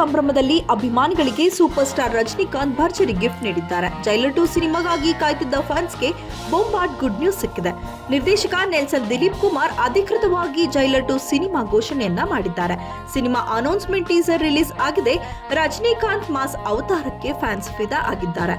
ಸಂಭ್ರಮದಲ್ಲಿ ಅಭಿಮಾನಿಗಳಿಗೆ super star Rajinikanth ಭರ್ಜರಿ ಗಿಫ್ಟ್ ನೀಡಿದ್ದಾರೆ. ಜೈಲರ್ ಟು ಸಿನಿಮಾಗಾಗಿ ಕಾಯ್ತಿದ್ದ ಫ್ಯಾನ್ಸ್ಗೆ ಬೊಂಬಾಟ್ ಗುಡ್ ನ್ಯೂಸ್ ಸಿಕ್ಕಿದೆ. ನಿರ್ದೇಶಕ ನೆಲ್ಸನ್ ದಿಲೀಪ್ ಕುಮಾರ್ ಅಧಿಕೃತವಾಗಿ ಜೈಲರ್ ಟು ಸಿನಿಮಾ ಘೋಷಣೆಯನ್ನ ಮಾಡಿದ್ದಾರೆ. ಸಿನಿಮಾ ಅನೌನ್ಸ್ಮೆಂಟ್ ಟೀಸರ್ ರಿಲೀಸ್ ಆಗಿದೆ. ರಜನಿಕಾಂತ್ ಮಾಸ್ ಅವತಾರಕ್ಕೆ ಫ್ಯಾನ್ಸ್ ಫಿದಾ ಆಗಿದ್ದಾರೆ.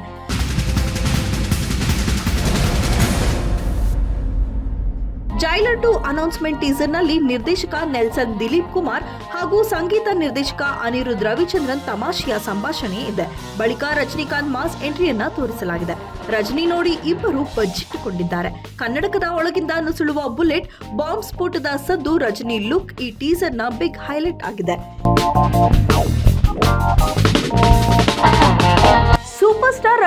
ಜೈಲರ್ ಟು ಅನೌನ್ಸ್ಮೆಂಟ್ ಟೀಸರ್ನಲ್ಲಿ ನಿರ್ದೇಶಕ ನೆಲ್ಸನ್ ದಿಲೀಪ್ ಕುಮಾರ್ ಹಾಗೂ ಸಂಗೀತ ನಿರ್ದೇಶಕ ಅನಿರುದ್ ರವಿಚಂದ್ರನ್ ತಮಾಷೆಯ ಸಂಭಾಷಣೆ ಇದೆ. ಬಳಿಕ ರಜನಿಕಾಂತ್ ಮಾಸ್ ಎಂಟ್ರಿಯನ್ನ ತೋರಿಸಲಾಗಿದೆ. ರಜನಿ ನೋಡಿ ಇಬ್ಬರು ಬಜ್ಜಿಟ್ಟುಕೊಂಡಿದ್ದಾರೆ. ಕನ್ನಡಕದ ಒಳಗಿಂದ ನುಸುಳುವ ಬುಲೆಟ್, ಬಾಂಬ್ ಸ್ಫೋಟದ ಸದ್ದು ರಜನಿ ಲುಕ್ ಈ ಟೀಸರ್ನ ಬಿಗ್ ಹೈಲೈಟ್ ಆಗಿದೆ.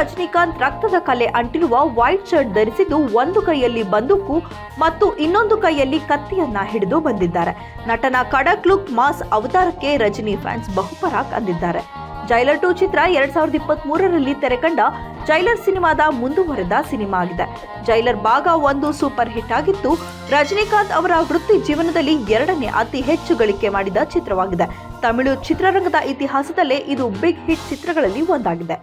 ರಜನಿಕಾಂತ್ ರಕ್ತದ ಕಲೆ ಅಂಟಿರುವ ವೈಟ್ ಶರ್ಟ್ ಧರಿಸಿದ್ದು ಒಂದು ಕೈಯಲ್ಲಿ ಬಂದೂಕು ಮತ್ತು ಇನ್ನೊಂದು ಕೈಯಲ್ಲಿ ಕತ್ತಿಯನ್ನ ಹಿಡಿದು ಬಂದಿದ್ದಾರೆ. ನಟನ ಕಡಕ್ ಲುಕ್ ಮಾಸ್ ಅವತಾರಕ್ಕೆ ರಜನಿ ಫ್ಯಾನ್ಸ್ ಬಹುಪರಾಕ್ ಅಂದಿದ್ದಾರೆ ಜೈಲರ್ ಟು ಚಿತ್ರ ಎರಡ್ ಸಾವಿರದ ಇಪ್ಪತ್ತ್ ಮೂರರಲ್ಲಿ ತೆರೆಕಂಡ ಜೈಲರ್ ಸಿನಿಮಾದ ಮುಂದುವರೆದ ಸಿನಿಮಾ ಆಗಿದೆ. ಜೈಲರ್ ಭಾಗ ಒಂದು ಸೂಪರ್ ಹಿಟ್ ಆಗಿದ್ದು ರಜನಿಕಾಂತ್ ಅವರ ವೃತ್ತಿ ಜೀವನದಲ್ಲಿ ಎರಡನೇ ಅತಿ ಹೆಚ್ಚು ಗಳಿಕೆ ಮಾಡಿದ ಚಿತ್ರವಾಗಿದೆ. ತಮಿಳು ಚಿತ್ರರಂಗದ ಇತಿಹಾಸದಲ್ಲೇ ಇದು ಬಿಗ್ ಹಿಟ್ ಚಿತ್ರಗಳಲ್ಲಿ ಒಂದಾಗಿದೆ.